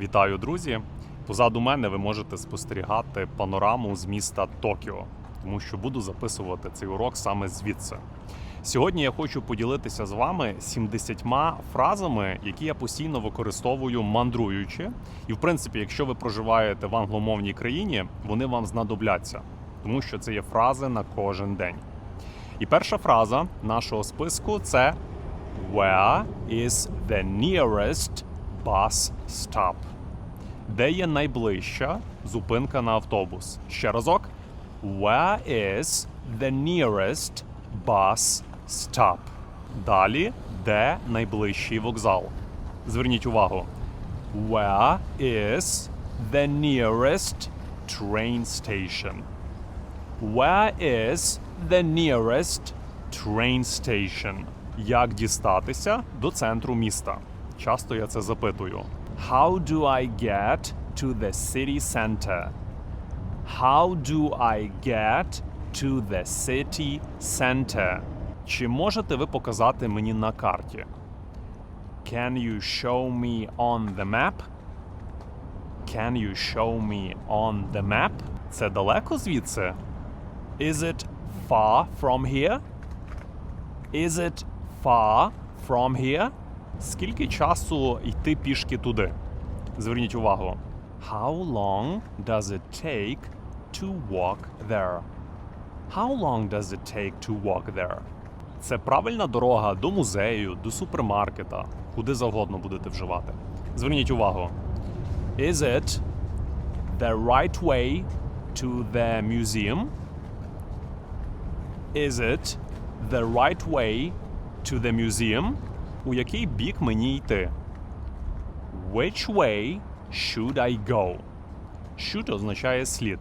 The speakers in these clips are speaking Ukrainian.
Вітаю, друзі! Позаду мене ви можете спостерігати панораму з міста Токіо, тому що буду записувати цей урок саме звідси. Сьогодні я хочу поділитися з вами 70 фразами, які я постійно використовую мандруючи. І, в принципі, якщо ви проживаєте в англомовній країні, вони вам знадобляться, тому що це є фрази на кожен день. І перша фраза нашого списку це Where is the nearest bus stop? Де є найближча зупинка на автобус? Ще разок. Where is the nearest bus stop? Далі, де найближчий вокзал? Зверніть увагу. Where is the nearest train station? Where is the nearest train station? Як дістатися до центру міста? Часто я це запитую. How do I get to the city center? How do I get to the city center? Чи можете ви показати мені на карті? Can you show me on the map? Can you show me on the map? Це далеко звідси? Is it far from here? Is it far from here? Скільки часу йти пішки туди? Зверніть увагу. How long does it take to walk there? How long does it take to walk there? Це правильна дорога до музею, до супермаркета, куди завгодно будете вживати. Зверніть увагу. Is it the right way to the museum? Is it the right way to the museum? У який бік мені йти? Which way should I go? Should означає слід.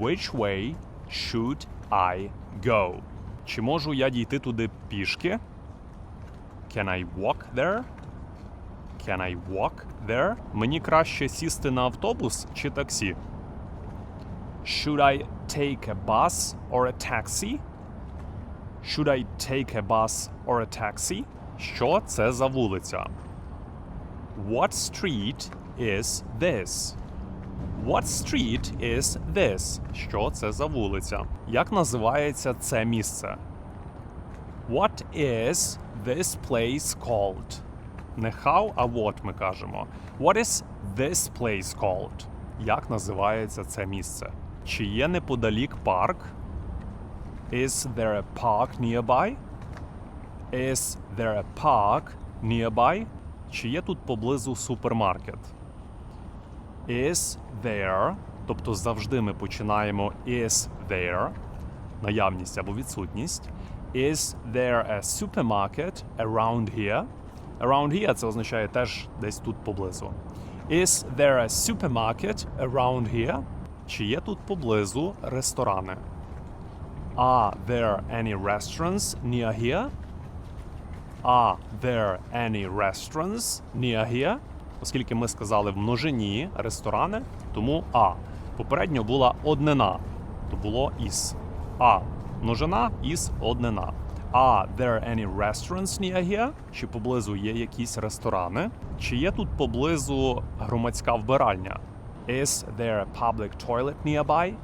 Which way should I go? Чи можу я дійти туди пішки? Can I walk there? Can I walk there? Мені краще сісти на автобус чи таксі? Should I take a bus or a taxi? Should I take a bus or a taxi? Що це за вулиця? What street is this? What street is this? Що це за вулиця? Як називається це місце? What is this place called? Не how, а what ми кажемо. What is this place called? Як називається це місце? Чи є неподалік парк? Is there a park nearby? Is there a park nearby? Чи є тут поблизу супермаркет? Is there, тобто завжди ми починаємо is there, наявність або відсутність. Is there a supermarket around here? Around here це означає теж десь тут поблизу. Is there a supermarket around here? Чи є тут поблизу ресторани? Are there any restaurants near here? Are there any restaurants near here? Оскільки ми сказали в множині ресторани, тому а. Попередньо була однина, то було із. А. Множина із однина. Are there any restaurants near here? Чи поблизу є якісь ресторани? Чи є тут поблизу громадська вбиральня? Is there a public toilet nearby?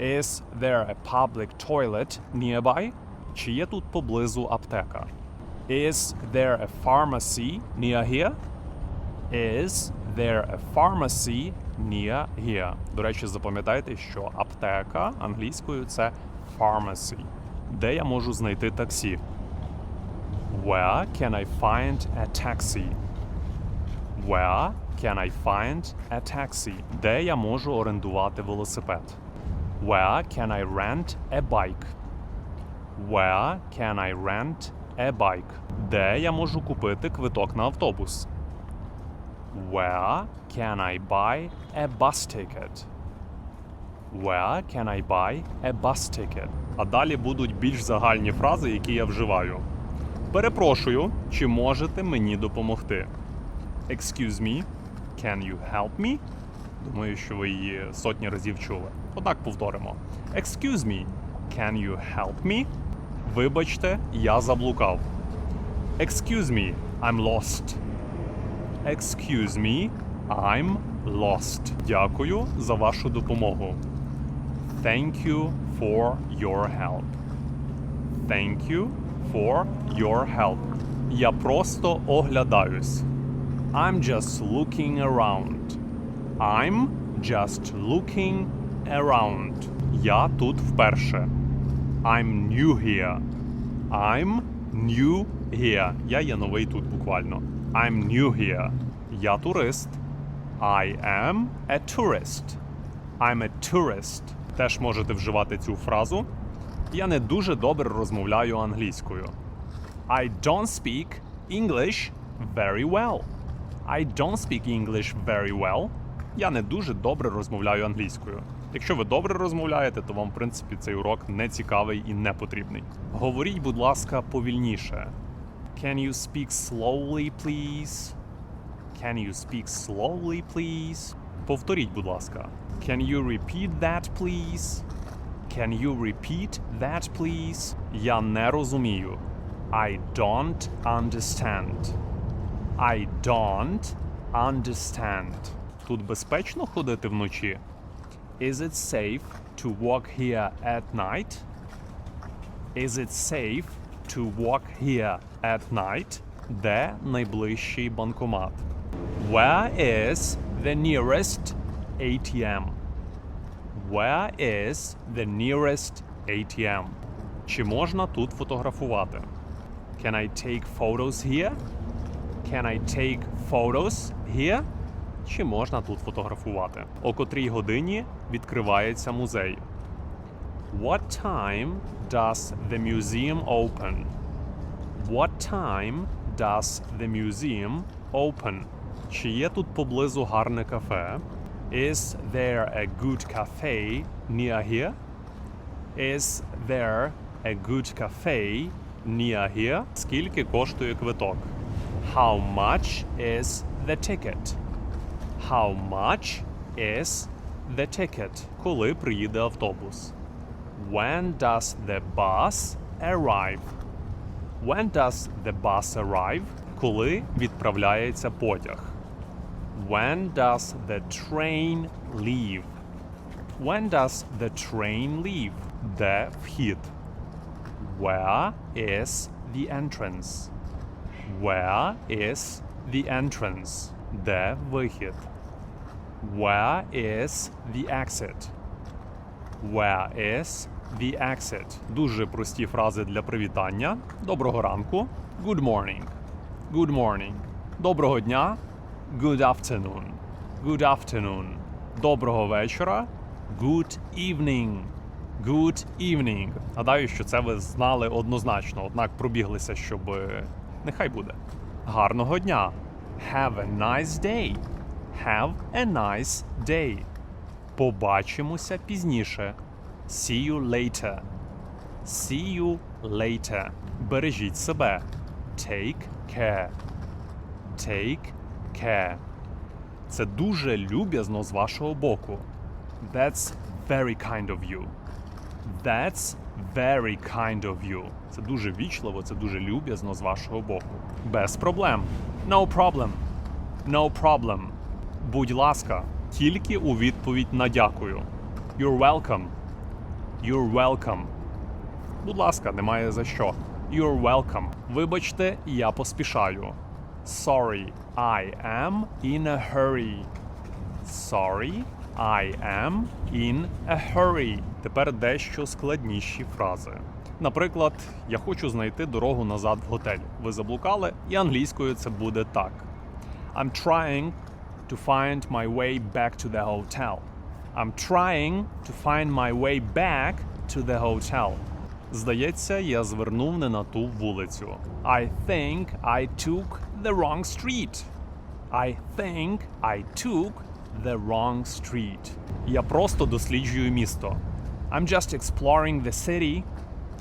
Is there a public toilet nearby? Чи є тут поблизу аптека? Is there a pharmacy near here? Is there a pharmacy near here? До речі, запам'ятайте, що аптека англійською це pharmacy. Де я можу знайти таксі? Where can I find a taxi? Where can I find a taxi? Де я можу орендувати велосипед? Where can I rent a bike? Where can I rent a bike? Де я можу купити квиток на автобус? Where can I buy a bus ticket? Where can I buy a bus ticket? А далі будуть більш загальні фрази, які я вживаю. Перепрошую, чи можете мені допомогти? Excuse me, can you help me? Думаю, що ви її сотні разів чули. Однак повторимо. Excuse me, can you help me? Вибачте, я заблукав. Excuse me, I'm lost. Excuse me, I'm lost. Дякую за вашу допомогу. Thank you for your help. Thank you for your help. Я просто оглядаюсь. I'm just looking around. I'm just looking around. Я тут вперше. I'm new here. I'm new here. Я є новий тут буквально. I'm new here. Я турист. I am a tourist. I'm a tourist. Теж можете вживати цю фразу. Я не дуже добре розмовляю англійською. I don't speak English very well. I don't speak English very well. Я не дуже добре розмовляю англійською. Якщо ви добре розмовляєте, то вам, в принципі, цей урок не цікавий і не потрібний. Говоріть, будь ласка, повільніше. Can you speak slowly, please? Can you speak slowly, please? Повторіть, будь ласка. Can you repeat that, please? Can you repeat that, please? Я не розумію. I don't understand. I don't understand. Тут безпечно ходити вночі? Is it safe to walk here at night? Is it safe to walk here at night? Де найближчий банкомат? Where is the nearest ATM? Where is the nearest ATM? Чи можна тут фотографувати? Can I take photos here? Can I take photos here? Чи можна тут фотографувати? О котрій годині відкривається музей? What time does the museum open? What time does the museum open? Чи є тут поблизу гарне кафе? Is there a good cafe near here? Is there a good cafe near here? Скільки коштує квиток? How much is the ticket? How much is the ticket? Коли приїде автобус? When does the bus arrive? When does the bus arrive? Коли відправляється потяг? When does the train leave? When does the train leave? Де вхід? Where is the entrance? Where is the entrance? Де вихід? Where is the exit? Where is the exit? Дуже прості фрази для привітання. Доброго ранку. Good morning. Good morning. Доброго дня. Good afternoon. Good afternoon. Доброго вечора. Good evening. Good evening. Гадаю, що це ви знали однозначно, однак пробіглися, щоб е, нехай буде. Гарного дня. Have a nice day. Have a nice day. Побачимося пізніше. See you later. See you later. Бережіть себе. Take care. Take care. Це дуже люб'язно з вашого боку. That's very kind of you. That's very kind of you. Це дуже вічливо, це дуже люб'язно з вашого боку. Без проблем. No problem. No problem. Будь ласка, тільки у відповідь на дякую. You're welcome. You're welcome. Будь ласка, немає за що. You're welcome. Вибачте, я поспішаю. Sorry, I am in a hurry. Sorry, I am in a hurry. Тепер дещо складніші фрази. Наприклад, я хочу знайти дорогу назад в готель. Ви заблукали, і англійською це буде так. I'm trying to find my way back to the hotel. I'm trying to find my way back to the hotel. Здається, я звернув не на ту вулицю. I think I took the wrong street. I think I took the wrong street. Я просто досліджую місто. I'm just exploring the city.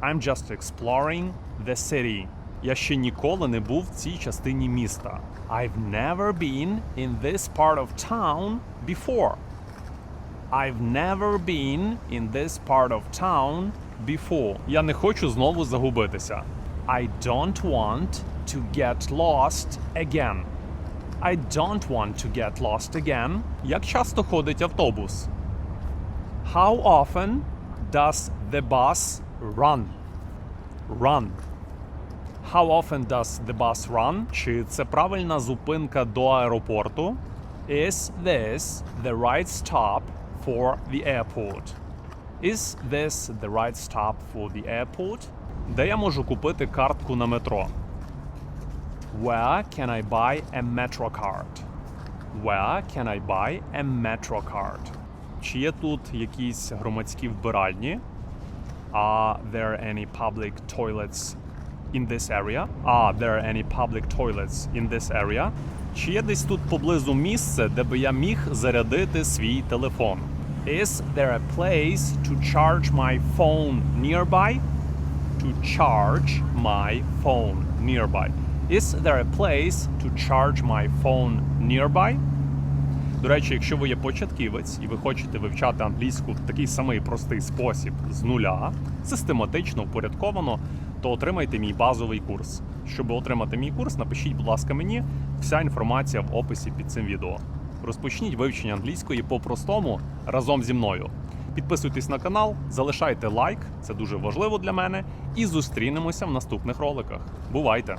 I'm just exploring the city. Я ще ніколи не був в цій частині міста. I've never been in this part of town before. I've never been in this part of town before. Я не хочу знову загубитися. I don't want to get lost again. I don't want to get lost again. Як часто ходить автобус? How often does the bus run? Run. How often does the bus run? Чи це правильна зупинка до аеропорту? Is this the right stop for the airport? Is this the right stop for the airport? Де я можу купити картку на метро? Where can I buy a metro card? Where can I buy a metro card? Чи є тут якісь громадські вбиральні? Are there any public toilets in this area? Are there any public toilets in this area? Чи є десь тут поблизу місце, де би я міг зарядити свій телефон? Is there a place to charge my phone nearby? To charge my phone nearby. Is there a place to charge my phone nearby? До речі, якщо ви є початківець і ви хочете вивчати англійську в такий самий простий спосіб з нуля, систематично, упорядковано, то отримайте мій базовий курс. Щоб отримати мій курс, напишіть, будь ласка, мені вся інформація в описі під цим відео. Розпочніть вивчення англійської по-простому разом зі мною. Підписуйтесь на канал, залишайте лайк, це дуже важливо для мене, і зустрінемося в наступних роликах. Бувайте!